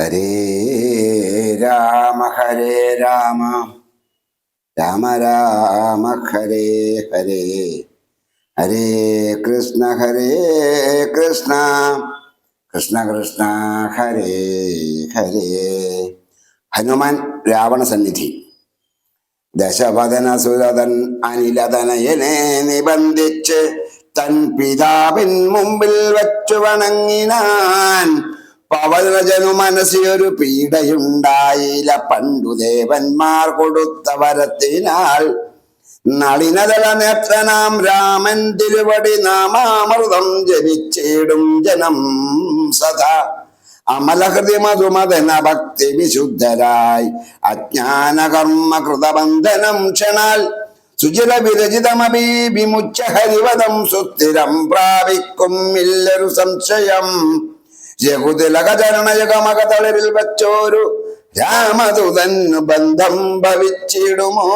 ഹരേ രാമ ഹരേ രാമ. രാമ രാമ ഹരേ ഹരേ. ഹരേ കൃഷ്ണ ഹരേ കൃഷ്ണ. കൃഷ്ണ കൃഷ്ണ ഹരേ ഹരേ. ഹനുമാൻ രാവണ സന്നിധി. ദശവദന സുരതൻ അനിലതനയനെ നിബന്ധിച്ച് തൻ പിതാവിൻ മുമ്പിൽ വച്ചു വണങ്ങിനാൻ പവനജനു മനസ്സിയൊരു പീഡയുണ്ടായില്ല. പണ്ടു ദേവന്മാർ കൊടുത്ത വരത്തിനാൽ നളിനതല നേത്രനാം രാമൻ തിരുവടി നാമാമൃതം ജപിച്ചിടും ജനം സദാ. അമലഹൃതി മധുമതന ഭക്തി വിശുദ്ധരായി. അജ്ഞാന കർമ്മ കൃതബന്ധനം ക്ഷണാൽ സുചിര വിരചിതമീ വിമുച്ച ഹരിവതം സുസ്ഥിരം പ്രാപിക്കും ഇല്ലൊരു സംശയം. രഘുതിലകചരണയുഗമകതളിരിൽ വച്ചോരു രാമദൂതൻ ബന്ധം ഭവിച്ചിടുമോ?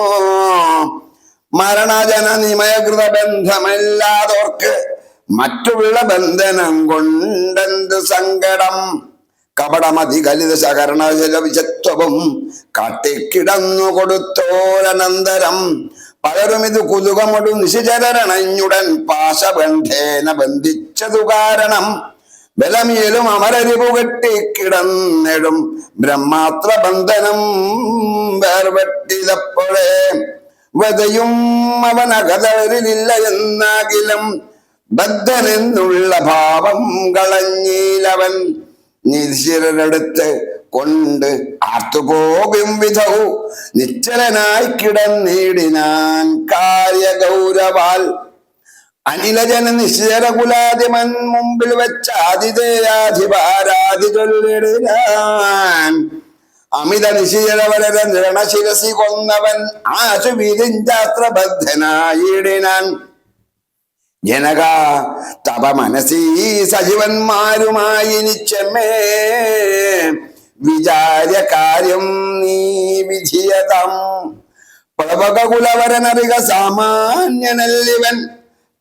മരണജന നിമയകൃത ബന്ധമില്ലാതോർക്ക് മറ്റുള്ള ബന്ധനം കൊണ്ടെന്ത് സങ്കടം? കപടമതി കലിത ശകരണ ജലവിചത്വവും കാട്ടിക്കിടന്നു കൊടുത്തോരനന്തരം പലരും ഇത് കുതുകമൊടു നിശിചരണഞ്ഞുടൻ പാശബന്ധേന ബന്ധിച്ചതു കാരണം ബലമേലും പുകട്ടി കിടന്നിടും ബ്രഹ്മാത്ര ബന്ധനം വേർവെട്ടിതപ്പോഴേ വതയും അവനകതരിലില്ല എന്നാകിലും ബദ്ധനെന്നുള്ള ഭാവം കളഞ്ഞീലവൻ നിശിരടുത്ത് കൊണ്ട് ആർത്തുപോകും വിധവും. നിശ്ചലനായി കിടന്നിടിനാൻ കാര്യഗൗരവാൽ അനിലജന നിശ്ചരകുലാദിമൻ മുമ്പിൽ വെച്ച അമിത നിശീലവരര നിരണശിരസി കൊന്നവൻ ആശു വിരിഞ്ചാസ്ത്രബദ്ധനായിടിനാൻ ജനക തപ മനസീ സജീവന്മാരുമായി നിച്ചമേ വിചാര്യ കാര്യം നീ വിധിയതം. പ്ലവകുലവരനറിക സാമാന്യനല്ലിവൻ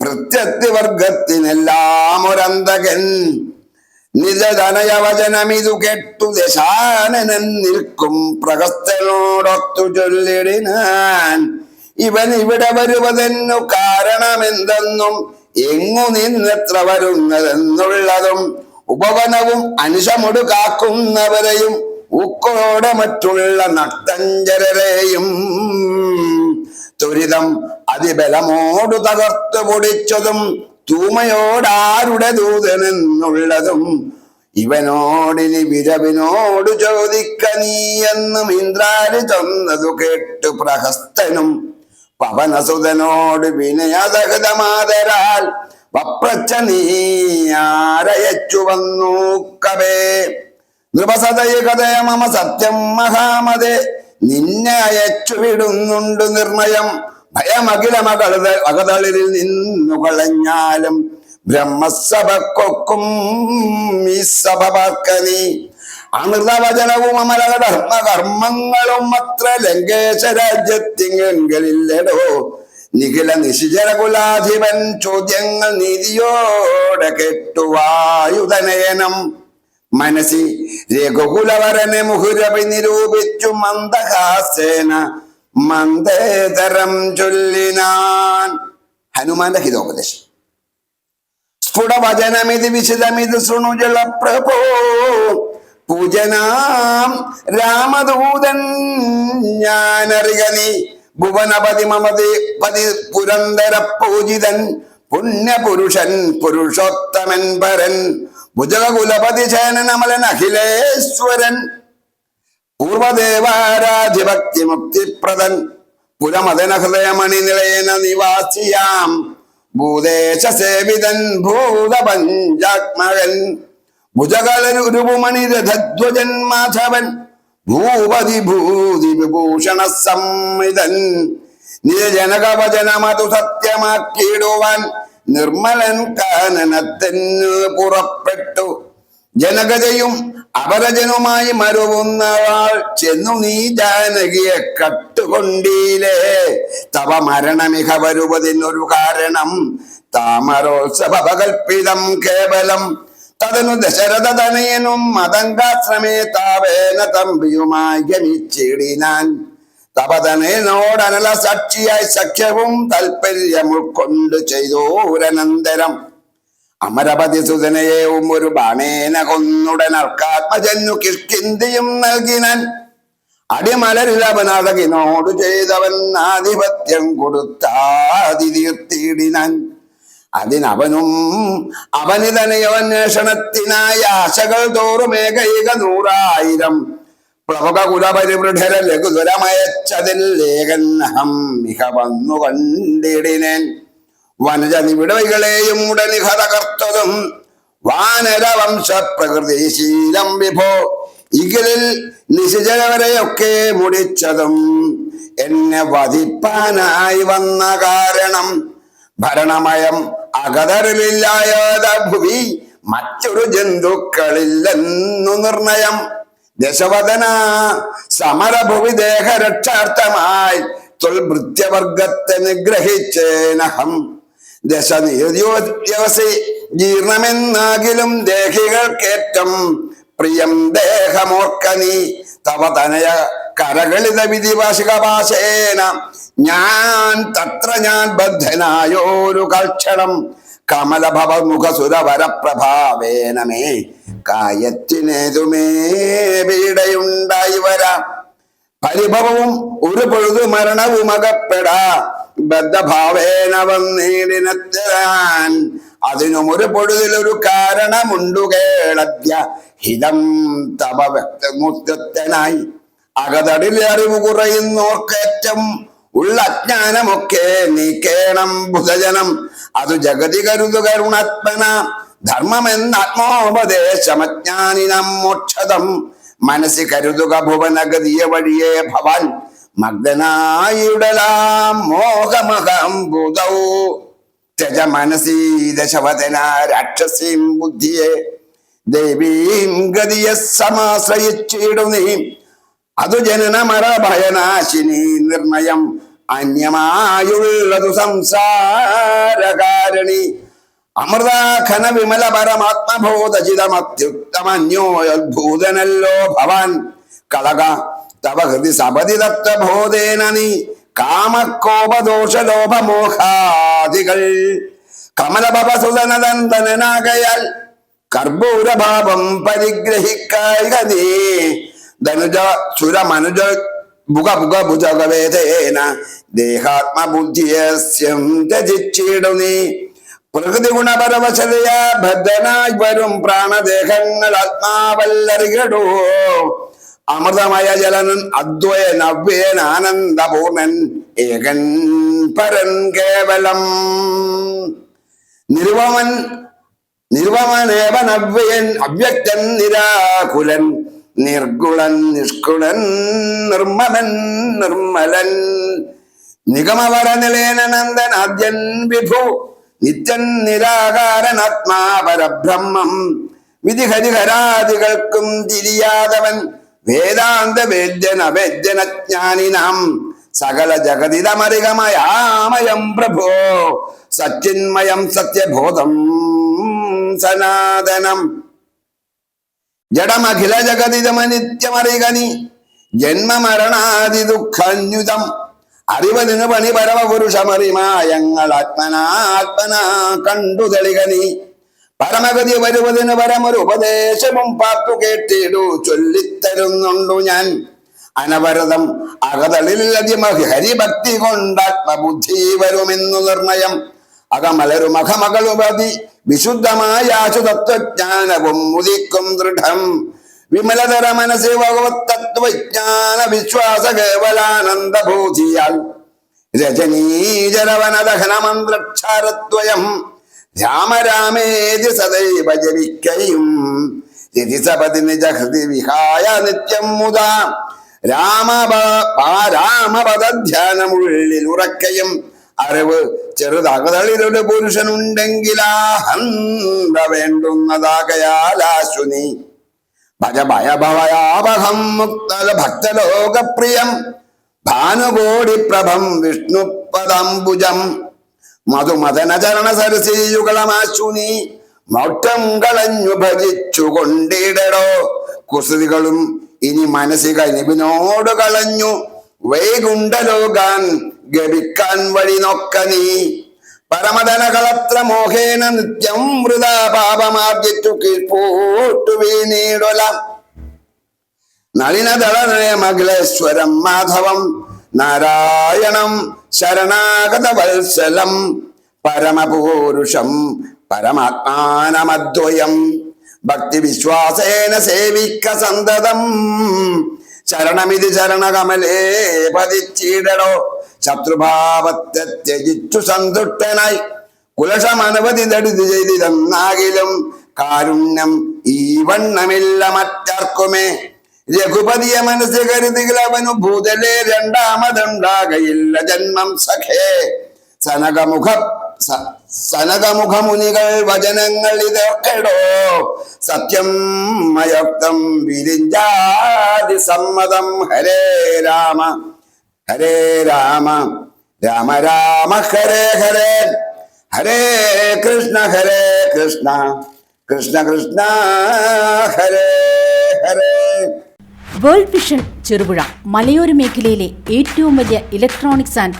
പ്രത്യത്തിവർഗത്തിനെല്ലാം ഒരന്തകൻ. നിജതനയവചനമിതു കെട്ടു ദശാനനൻ നിൽക്കും പ്രകസ്തനോടൊത്തു ചൊല്ലിടിനാൻ. ഇവൻ ഇവിടെ വരുവതെന്നു കാരണമെന്തെന്നും എങ്ങു നിന്നെത്ര വരുന്നതെന്നുള്ളതും ഉപവനവും അനുശമൊടു കാക്കുന്നവരെയും ഉക്കോടെ മറ്റുള്ള നക്തഞ്ചരരെയും ത്വരിതം അതിബലമോടു തകർത്തു പൊടിച്ചതും തൂമയോടാരുടെ ദൂതനെന്നുള്ളതും ഇവനോടിനി വിരവിനോട് ചോദിക്ക നീ എന്നും ഇന്ദ്രാരി തന്നതു കേട്ടു പ്രഹസ്തനും പവനസുതനോട് വിനയതഹൃതമാതരാൽ വപ്രച്ച നീ ആരയച്ചു വന്നൂക്കവേ നൃപസതയ കഥയ മമ സത്യം മഹാമതേ നിന്നെ അയച്ചുവിടുന്നുണ്ട് നിർണയം. ഭയമകില മകൾ അകതളിരിൽ നിന്നു കളഞ്ഞാലും ബ്രഹ്മസഭക്കൊക്കും ഈ സഭ നീ അമൃതവചനവും അമരധർമ്മ കർമ്മങ്ങളും അത്ര ലങ്കേശ രാജ്യത്തിങ്കലില്ലടോ നിഖില നിശിചര കുലാധിപൻ ചോദ്യങ്ങൾ നീതിയോടെ കെട്ടുവായുധനയനം മനസ്സി രഘുകുലവരനെ മുഹുരവി നിരൂപിച്ചു മന്ദഹാസേന മന്ദേതരം ചൊല്ലിനാൻ. ഹനുമാന്റെ ഹിതോപദേശം. സ്ഫുടവചനമിത് വിശദമിത് ശൃണുജല പ്രഭോ പൂജനാം രാമദൂതൻ ഞാനറിക നീ. ഭുവനപതി മമതി പതി പുരന്തര പൂജിതൻ പുണ്യപുരുഷൻ പുരുഷോത്തമൻ പരൻ ഭുജകുലപതി ചേനമലനഖിലേശ്വരൻ പൂർവദേവാരാധിഭക്തി മുക്തിപ്രദൻ പുരമദന ഹൃദയമണി നിലയന നിവാസിയാം. ഭൂദേശ സേവിതൻ ഭൂതപഞ്ചാത്മകൻ. ഭുജകലരുപുമണി രഥധ്വജൻ മാധവൻ. ഭൂപതി ഭൂതി വിഭൂഷണ സംവിതൻ നിജനകവചനമതു സത്യമാക്കിയിടുവാൻ നിർമ്മലൻ കാനനത്തെന്നു പുറപ്പെട്ടു. ജനകജയും അപരജനുമായി മരുവുന്നവാൾ ചെന്നു നീ ജാനകിയെ കട്ടുകൊണ്ടീലേ തവ മരണമിഹ വരുവതിനൊരു കാരണം താമരോത്സവ പകൽപ്പിതം കേവലം. തതനു ദശരഥ തനയനും മതങ്കാശ്രമേ താവേന തമ്പിയുമായി ഗമിച്ചിടിനാൻ. തപതനോടനല സാക്ഷിയായി സഖ്യവും താല്പര്യം ഉൾക്കൊണ്ട് ചെയ്തോരനന്തരം അമരപതി സുതനയെയും ഒരു ബാണേന കൊന്നുടൻ അർക്കാത്മജന്നു കിഷ്കിന്തിയും നൽകിനാൻ. അടിമലരിൽ അവനഴകിനോട് ചെയ്തവൻ ആധിപത്യം കൊടുത്താതി തീർത്തിയിടിനാൻ അതിനവനും അവനിതനയന്വേഷണത്തിനായി ആശകൾ തോറും ഏകൈക നൂറായിരം പ്ലവക കുലപരിവൃഢര ലഘുതുരമയച്ചതിൽ ലേഖന്നഹം മിക വന്നു കണ്ടിടിനേൻ വനജ നിവിടവൈകളെയും ഉടനിഹ തകർത്തതും വാനരവംശ പ്രകൃതിശീലം വിഭോ. ഇകളിൽ നിശിചരവരെയൊക്കെ മുടിച്ചതും എന്നെ വധിപ്പാനായി വന്ന കാരണം. ഭരണമയം അകതറിലില്ലായത ഭുവി മറ്റൊരു ജന്തുക്കളില്ലെന്നു നിർണയം. ദശവദന സമരഭുവി ദേഹരക്ഷാർത്ഥമായി തൊൽഭൃത്യവർഗത്തെ നിഗ്രഹിച്ചേനഹം. ദശനിയോദ്യവസി ജീർണമെന്നാകിലും ദേഹികൾക്കേറ്റം പ്രിയം ദേഹമോർക്കനി തവ തനയ കരകളിത വിധിവാശികഭാഷേന ഞാൻ തത്ര ഞാൻ ബദ്ധനായോരു കൽക്ഷണം. കമലഭവ മുഖസുരവരപ്രഭാവേനമേ കായത്തിനേതുമേ പീഡയുണ്ടായി വരാം. പരിഭവവും ഒരു പൊഴുതു മരണവും അകപ്പെടാ. ബദ്ധഭാവേന വന്നീടിനെത്തരാൻ അതിനും ഒരു പൊഴുതിലൊരു കാരണമുണ്ടു കേളദ്യ. ഹിതം തപ വ്യക്തമുത്തനായി അകതടിൽ അറിവ് കുറയുന്നോർക്കേറ്റം. ഉള്ള അജ്ഞാനമൊക്കെ നീക്കേണം ബുധജനം അതു ജഗതി കരുതു കരുണാത്മന. ധർമ്മമെന്നാത്മോപദേശമജ്ഞാനിനം മോക്ഷതം. മനസ്സി കരുതുക ഭുവനഗതിയ വഴിയെ ഭവാൻ. മഗ്നായിടലാം മോഹമഹം ഭൂതൗ ത്യജ മനസീ ദശവദന രാക്ഷസീം ബുദ്ധിയെ. ദേവീം ഗതിയെ സമാശ്രയിച്ചിടുന്നീ. അതു അതു ജനനമര ഭയനാശിനി നിർണയം. അന്യമായുള്ളതു സംസാരകാരണി. അമൃതാഖന വിമല പരമാത്മബോധചിതമത്യുത്തമന്യോദ്ഭൂതനല്ലോ ഭവാൻ. കളക തവ ഹൃദി സപതി തത്വബോധേന നീ കാമക്കോപദോഷലോഭമോഹാദികൾ കമലഭവസുതനദന്തനാകയാൽ കർപ്പൂരഭാവം പരിഗ്രഹിക്കായി ധനുജ സുരമനുജ ഭുഗ ഭുഗ ഭുജകവേദേന ദേഹാത്മബുദ്ധിയസ്യം ത്യജിച്ചിടു നീ. പ്രകൃതി ഗുണപരവശതയാ ബദ്ധനായി വരും പ്രാണദേഹങ്ങൾ ആത്മാവല്ലറികടോ. അമൃതമയ ജലനൻ അദ്വയൻ അവ്യൻ ആനന്ദപൂർണൻ ഏകൻ പരൻ കേവലം. നിരുപമൻ നിരുപമനേവൻ അവ്യൻ അവ്യക്തൻ നിരാകുലൻ. നിർഗുണൻ നിഷ്കുണൻ നിർമ്മലൻ നിർമ്മലൻ. നിഗമവര നിലയനന്ദൻ ആദ്യൻ വിഭു നിത്യൻ നിരാകാരൻ ആത്മാപരബ്രഹ്മം വിധിഹരിഹരാദികൾക്കും തിരിയാതവൻ വേദാന്ത വേദ്യന വേദ്യനജ്ഞാനിനാം സകല ജഗതിതമരികമയാമയം പ്രഭോ സച്ചിന്മയം സത്യബോധം സനാതനം. ജഡമഖില ജന്മ ജന്മമരണാദി ദുഃഖന്യുതം. അറിവതിന് പണി പരമപുരുഷമറിമായങ്ങൾ ആത്മനാ കണ്ടു തെളികനി. പരമഗതി വരുവതിന് പരമൊരു ഉപദേശവും പാർത്തു കേട്ടിടു ചൊല്ലിത്തരുന്നുണ്ടു ഞാൻ. അനവരതം അതിമഹി ഹരിഭക്തി കൊണ്ടാത്മബുദ്ധി വരുമെന്നു നിർണയം. അകമലരും അകമകളുപതി വിശുദ്ധമായ ആശുതത്വജ്ഞാനവും മുദിക്കും ദൃഢം. വിമലതര മനസ്സി ഭഗവത് തത്വജ്ഞാന വിശ്വാസ കേവലാനന്ദഭൂതിയാൽ രജനീജരവനദഹനമന്ത്രക്ഷാരദ്വയം. രാമരാമേതി സദൈവ ജപിക്കയും രതിസപതി നിജഹൃതി വിഹായ നിത്യം മുതാ. രാമ രാമപദധ്യാനമുള്ളിൽ ഉറക്കയും അറിവ് ചെറുതകതളിലൊരു പുരുഷനുണ്ടെങ്കിലാഹന്ത വേണ്ടുന്നതാകയാലാശുനി. ഭജ മുക്ത ഭക്തലോകപ്രിയം. ഭാനുകോടി പ്രഭം വിഷ്ണുപദംബുജം. മധുമദനചരണ സരസീയുകളമാശുനി മൗട്ടം കളഞ്ഞു ഭജിച്ചു കൊണ്ടിടടോ. കുസൃതികളും ഇനി മനസ്സിക നിബിനോട് കളഞ്ഞു. വൈകുണ്ഠലോകാൻ ഗമിക്കാൻ വഴി നോക്ക നീ. പരമധനകളത്ര മോഹേന നിത്യം വൃത പാപമാർജിച്ചു കീഴ്പോട്ടു വീണീടൊല നളിനദളനയമഖിലേശ്വരം മാധവം. നാരായണം ശരണാഗത വത്സലം പരമപൂരുഷം പരമാത്മാനമദ്വയം. ഭക്തിവിശ്വാസേന സേവിക്ക സന്തതം. ശരണമിതി ശരണകമലേ പതിച്ചിടടോ. ശത്രുഭാവത്തെ ത്യജിച്ചു സന്തുഷ്ടനായി. കുലശമനവധി നടുതി ചെയ്തിരുന്നാകിലും കാരുണ്യം ഈ വണ്ണമില്ല മറ്റാർക്കുമേ. രഘുപതിയെ മനസ്സ് കരുതികൾ അവനു ഭൂതലെ രണ്ടാമതുണ്ടാകയില്ല ജന്മം സഖേ. സനകമുഖ സനകമുഖമുനികൾ വചനങ്ങൾ ഇതൊക്കെടോ. സത്യം മയക്തം വിരിഞ്ചാതി സമ്മതം. ഹരേ രാമ ഹരേ രാമ രാമ രാമ ഹരേ ഹരേ ഹരേ കൃഷ്ണ ഹരേ കൃഷ്ണ കൃഷ്ണ കൃഷ്ണ ഹരേ ഹരേ. വേൾഡ് വിഷൻ ചെറുപുഴ മലയോര മേഖലയിലെ ഏറ്റവും വലിയ electronics and